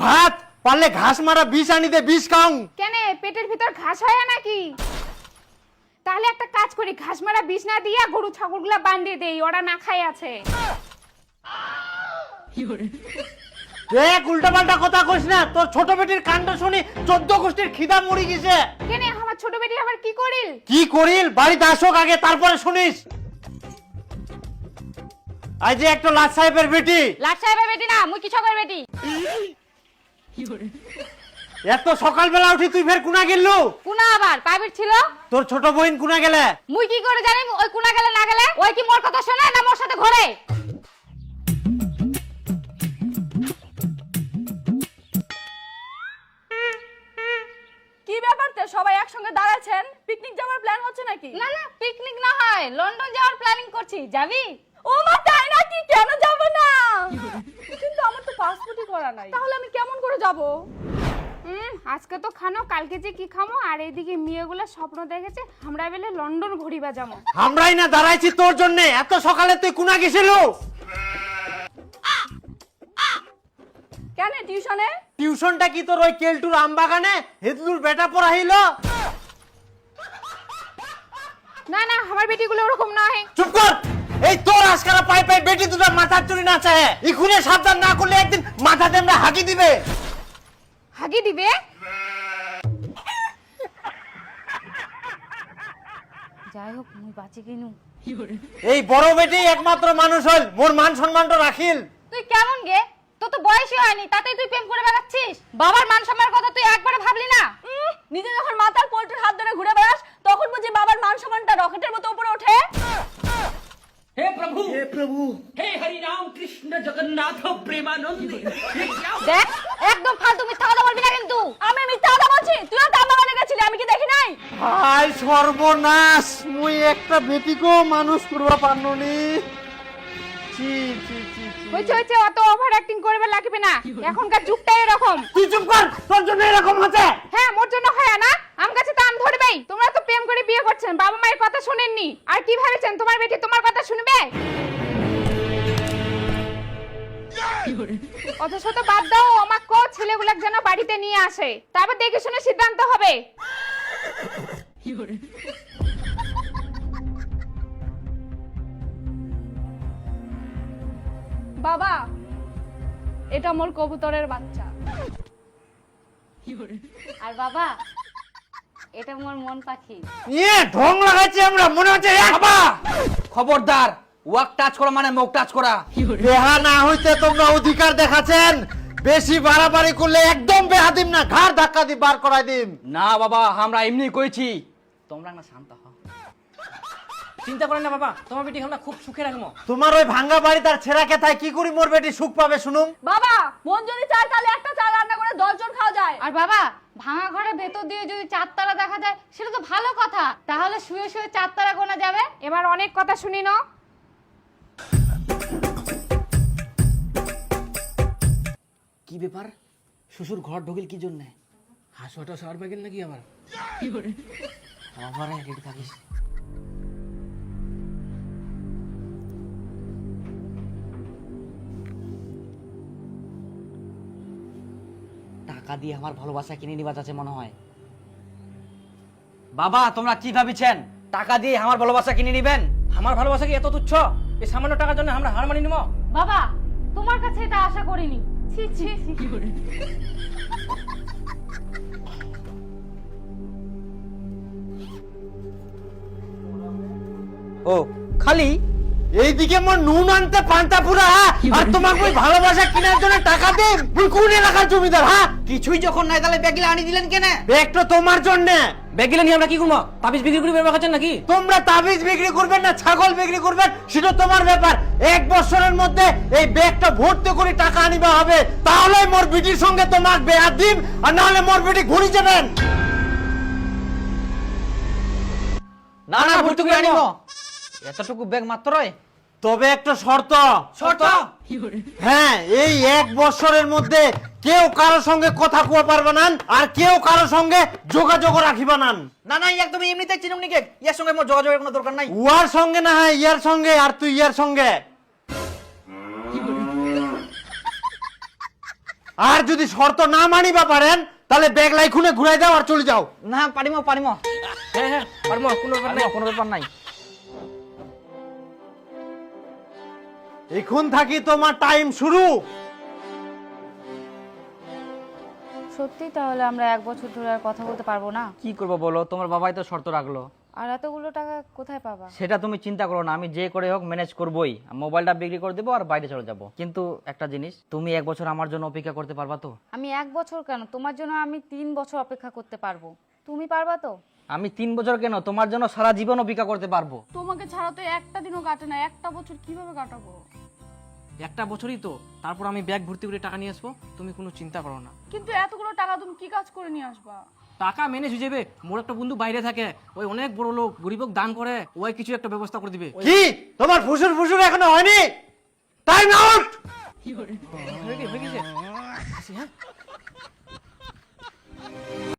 ভাত? পারলে ঘাস মারা বিষ আনি দে বিষ খাও কেন পেটের ভিতর ঘাস হয় নাকি? তাহলে একটা কাজ করি ঘাস মারা বিষ না দিয়া গরু ছাগলগুলা বান্ধিয়ে দেই ওরা না খাই আছে। দেখ উল্টা পাল্টা কথা কইস না তোর ছোট বেটির কাণ্ড শুনি চোদ্দ গোষ্ঠীর খিদা মরি গেছে। কেন আমার ছোট বেটি আবার কি করিল? কি করিল? বাড়িতে আসুক আগে তারপরে শুনিস। আজ যে একটা লাট সাহেবের বেটি। লাট সাহেবের বেটি না মুই কিষকের বেটি। এত সকালবেলা উঠি তুই ফের কুনা গেললু কুনা আবার? প্রাইভেট ছিল? তোর ছোট বোন কুনা গেলে? মুই কি করে জানি? ওই কুনা গেলে না গেলে? ওই কি মোর কথা শোনে না মোর সাথে ঘরে? কি ব্যাপার তো? সবাই একসঙ্গে দাঁড়াচ্ছেন? পিকনিক যাওয়ার প্ল্যান হচ্ছে নাকি? না না পিকনিক না হয়। লন্ডন যাওয়ার প্ল্যানিং করছি। যাবি? ও মা তাই নাকি? কেন যাব না? কিন্তু আমার তো পাসপোর্টই করা নাই। তাহলে যাব। হুম আজকে তো খানো কালকে যে কি খামো আর এইদিকে মেয়েগুলো স্বপ্ন দেখেছে আমরা বেলে লন্ডন ঘুরিবা যাব আমরাই না দাঁড়াইছি তোর জন্য এত সকালে তুই কুনা গেছিলু? কেন টিউশনে? টিউশনটা কি তোর ওই কেলটুর আমবাগানে? হেদলুর বেটা পড়াইলো? না না আমার বেটিগুলো ওরকম নয়। চুপ কর! এই তোর আজকারা পাই পাই বেটি দুটো মাথার চুরি না ইখুনে সাবধান না করলে একদিন মাথাতে আমরা হাগি দিবে। হাগি দিবে যাই হোক মুই বাঁচি কিনু এই বড় বেটি একমাত্র মানুষ হল মোর মান সম্মানটা রাখিল তুই কেমন গে তোর তো বয়সই হয়নি তাতেই তুই প্রেম করে বেড়াচ্ছিস বাবার মান সম্মানের কথা তুই একবারে ভাবলি না উম, নিজে যখন মাতাল পোল্ট্রির হাত ধরে ঘুরে বেড়াস তখন বুঝি বাবার মান সম্মানটা রকেটের মতো উপরে ওঠে हे प्रभु हे प्रभु हे हरि राम कृष्ण जगन्नाथ प्रेमानंद ये क्या দেখ একদম ফালতু মিথ্যা কথা বলবি না কিন্তু। আমি মিথ্যা কথা বলছি তুইও তো আমার বাগানে গেছিলি আমি কি দেখি নাই? হাই সর্বনাশ মুই একটা বেটিকেও মানুষ করবা পারনুনি ছি ছি ছি ছি। হয়েছে হয়েছে অত ওভার অ্যাক্টিং করবে লাগবে না। এখনকার যুগটাই এরকম। তুই চুপ কর তোর জন্য এরকম হচ্ছে। হ্যাঁ মোর জন্য হয় না। আম গাছে তো আম ধরবেই। তোমরা তো প্রেম করে বিয়ে করছেন বাবা মায়ের কথা শুনেননি। আর কি ভেবেছেন তোমার বেটি তোমার কথা শুনবে? অথচ তো বাদ দাও আমাকে ছেলেগুলোকে যেন বাড়িতে নিয়ে আসে। তারপর দেখে শুনে সিদ্ধান্ত হবে। বাবা এটা মোর কবুতরের বাচ্চা। আর বাবা এটা মোর মন পাখি। ইয়ে ঢং লাগাচ্ছি আমরা মনে হচ্ছে বাবা! খবরদার! ওয়াক টাচ করা মানে মুখ টাচ করা। বেহা না হইতে তোমরা অধিকার দেখাচ্ছেন। বেশি বাড়াবাড়ি করলে একদম বেহাদিম না ঘাড় ধাক্কা দি বার করাই দিম। না বাবা আমরা এমনি কইছি। তোমরা না শান্ত হও। চিন্তা করেন না বাবা তোমার বেটি আমরা খুব সুখে রাখব তোমার ওই ভাঙ্গা বাড়ি তার ছেঁড়া কেথায় কি করি মোর বেটি সুখ পাবে শুনুম বাবা মন যদি চায় তাহলে একটা চা রান্না করে দশ জন খাওয়া যায়। আর বাবা ভাঙা ঘরের ভেতর দিয়ে যদি চারতারা দেখা যায় সেটা তো ভালো কথা। তাহলে শুয়ে শুয়ে চারতারা গোনা যাবে। এবার অনেক কথা শুনি না কি ব্যাপার? শ্বশুর ঘর ঢুকিল কি জন্য? হাসুয়াটা সার পাইকেন নাকি আবার? আমার রেডি থাকিস টাকা দিয়ে আমার ভালোবাসা কিনে নিবা যাচ্ছে মনে হয়। বাবা তোমরা কি ভাবিছেন? টাকা দিয়ে আমার ভালোবাসা কিনে নিবেন? আমার ভালোবাসা কি এত তুচ্ছ? এই সামান্য টাকার জন্য আমরা হার মানি নিব বাবা তোমার কাছে এটা আশা করিনি। ছি ছি ও খালি? এইদিকে মোর নুন আনতে পান্তা পুরা হ্যাঁ? আর তোমাকে ওই ভালোবাসা কেনার জন্য টাকা তুই কোন এলাকার জমিদার হ্যাঁ? কিছুই যখন নাই তাহলে ব্যাগিলে আনি দিলেন কেন? একটা তোমার জন্য। ব্যাগিলে নিয়ে আমরা কি করব? তাবিজ বিক্রি করে ব্যবহার নাকি? তোমরা তাবিজ বিক্রি করবেন না ছাগল বিক্রি করবেন সেটা তোমার ব্যাপার। এক বছরের মধ্যে এই ব্যাগটা ভর্তি করে টাকা আনিবা হবে। তাহলে মোর বিটির সঙ্গে তোমার বেয়া দিম আর নাহলে মোর বিটি ঘুরি যাবেন। না না ভর্তি করে আনিব। এতটুকু ব্যাগ মাত্রই তবে একটা শর্ত। শর্ত? হ্যাঁ এই এক বছরের মধ্যে কেউ কারও সঙ্গে কথা কুয়া পারবে না আর কেউ কারও সঙ্গে যোগাযোগ রাখিবা না। না না একদম এমনিতে চিনুম নিকে ইয়ার সঙ্গে মোর যোগাযোগের কোনো দরকার নাই? উয়ার সঙ্গে না হয় ইয়ার সঙ্গে আর তুই ইয়ার সঙ্গে। আর যদি শর্ত না মানিবা পারেন তাহলে ব্যাগ লাই খুনে ঘুরাই দাও আর চলে যাও। না পারিম পারিম। হ্যাঁ হ্যাঁ পারমো কোনো ব্যাপার নাই। কোনো ব্যাপার নাই। এখন থাকি তোমার টাইম শুরু। সত্যি তাহলে আমরা এক বছর ধরে আর কথা বলতে পারব না? কি করব বলো? তোমার বাবাই তো শর্ত রাখল। আর এতগুলো টাকা কোথায় পাবা? সেটা তুমি চিন্তা করো না আমি যে করে হোক ম্যানেজ করবোই। মোবাইলটা বিক্রি করে দেবো আর বাইরে চলে যাব। কিন্তু একটা জিনিস তুমি এক বছর আমার জন্য অপেক্ষা করতে পারবা তো? আমি এক বছর কেন? তোমার জন্য আমি তিন বছর অপেক্ষা করতে পারব। তুমি পারবা তো? আমি তিন বছর কেন? তোমার জন্য সারা জীবন অপেক্ষা করতে পারব। তোমাকে ছাড়া তো একটা দিনও কাটে না একটা বছর কীভাবে কাটাবো? একটা বছরই তো তারপর আমি ব্যাগ ভর্তি করে টাকা নিয়ে আসব তুমি কোনো চিন্তা করো না। কিন্তু এতগুলো টাকা তুমি কি কাজ করে নিয়ে আসবা? টাকা মেনে হয়ে যাবে মোর একটা বন্ধু বাইরে থাকে ওই অনেক বড় লোক গরিবক দান করে ওই কিছু একটা ব্যবস্থা করে দিবে। কি? তোমার ফুসুর ফুসুর এখনও হয়নি? টাইম আউট হয়ে করে হয়ে গেছে। আসি, হ্যাঁ।